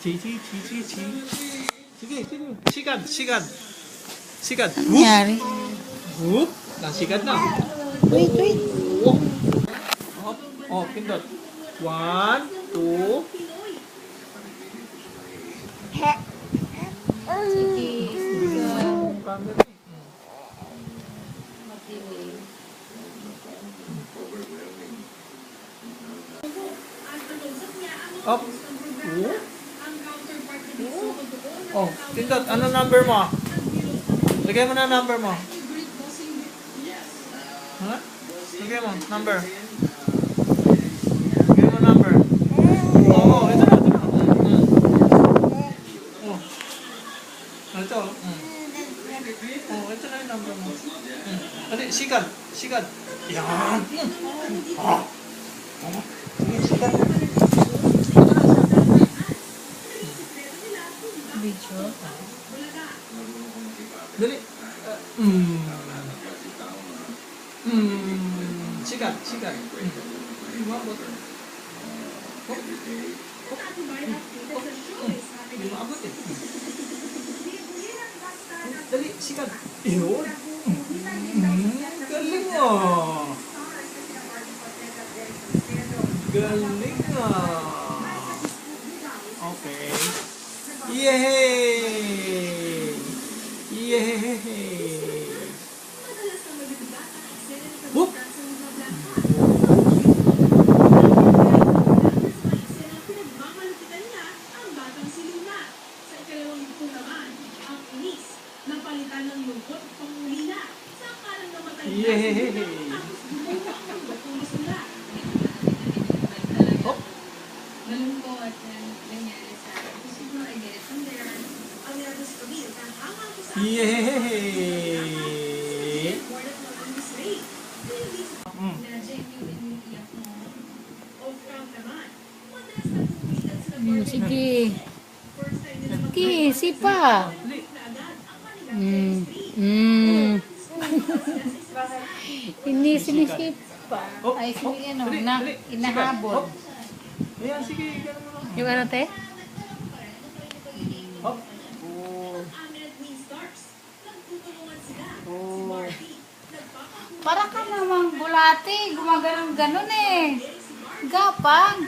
Chi, chi, chi, chi, chi. Sige, sige. Sikat, sikat. Sikat. Ano nangyari? Whoop. Nasikat na. Wait, wait. Oh. Oh, oh, pindot. One, two. Yung camera. Up. Oh. Oh, pindot. Ano number mo? Lagay mo na number mo. Ha? Lagay mo, number. Lagay mo number. Oo, oh, ito na, ito na. Mm. Oh. Ito. Mm. Oh, ito na yung number mo. Mm. Ano, sikat, sikat. Yan. Mm. Ah. Ah. Sige, sikat. Video. Dali. Uh, mm. Mm. Sikat, sikat. Mm. Umabot. Oh. Oh. Oh. Mm. Umabot eh. Dali, sikat. Yun. Mm. Galing ah. Galing ah. Okay. Yay! Sa Hmm, board sige. First time nila Sige, sipa. Hmm. Hmm. Hindi sinisipa. Ay, sige, ano, na, inahabol. Ayan, sige. Yung ano, te? Hop. Para ka namang bulati. Gumaganon ganon eh. Gapang.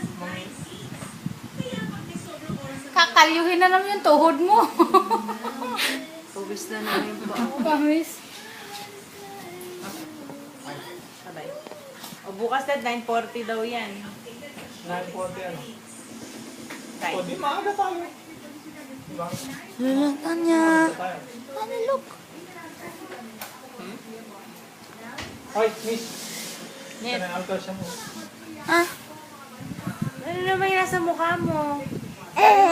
Kakalyuhin na naman yung tuhod mo. Pugis na naman yung paa. Pamis. Sabay. O bukas na 9.40 daw yan. 9.40 ano. Right. O, di maaga tayo. Diba? Lalatan niya. Maaga tayo. Ano, look? Hoy, miss. Net. Kana alcohol siya mo. Ah. Ano naman yung nasa mukha mo? Eh!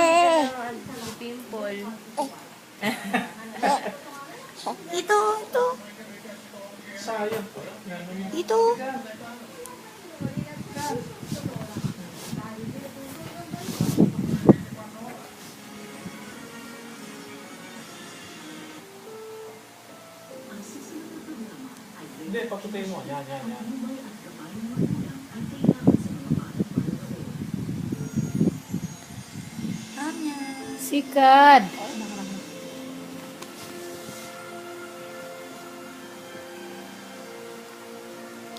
Mo. Yan, yan, yan. Sikad.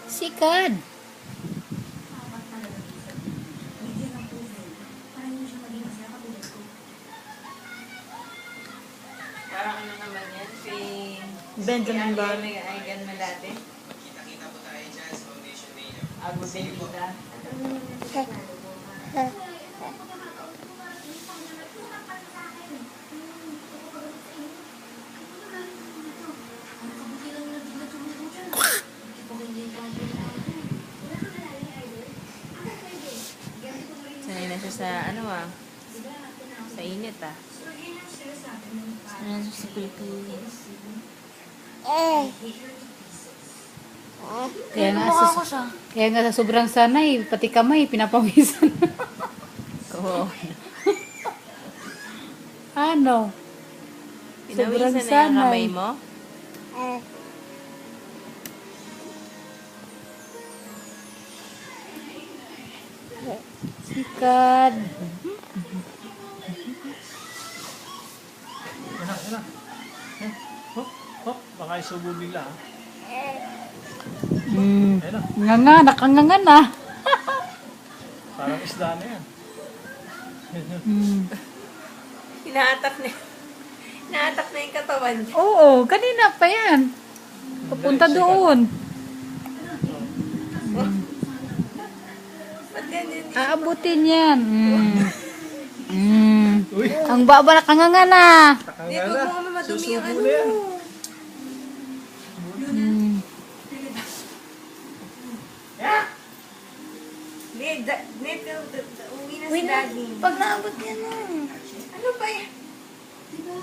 Sikad. Parang ano naman yan? Si... Benjamin Button. Ay, ay, gan mo dati? Kita-kita po tayo dyan sa Abu Benita. Sanay na siya sa ano ah. Sa init ah. Ano sa Pilipinas? Oo. Kaya nga, sa, siya. kaya nga sa sobrang sanay, pati kamay, pinapawisan. Oo. ano? Sobrang Pinawisan na yung sanay. kamay mo? Oo. Sikat. Anak, anak. Eh, hop, hop, baka isubo bigla. ah. Mm. Ayun na. Nga nga, nakanganga na. Parang isda na yan. Mm. Hinahatak na. Hinahatak na yung katawan. Oo, kanina pa yan. Papunta doon. Ba't ganyan? Aabutin yan. Mm. Mm. Uy, Ang baba nakanganga na. Hindi, huwag mo madumi yung ano. Susubo na yan. Mm. Net, da- uh, uh, uwi na si daddy. Pag naabot yan na. Ano ba yan? Diba?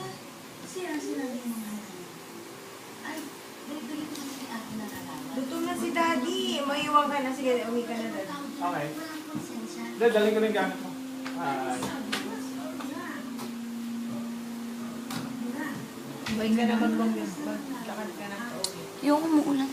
Siya, sinabi mo nga. Ay, galit-galit mo si ate na nalaman. Luto na si daddy. Maiwan ka na. Sige, uwi ka na daddy. Okay. Hindi, daling ko yung gamit mo. Ah, Uwi ka na magbang Lakad ka na. Yung umuulan.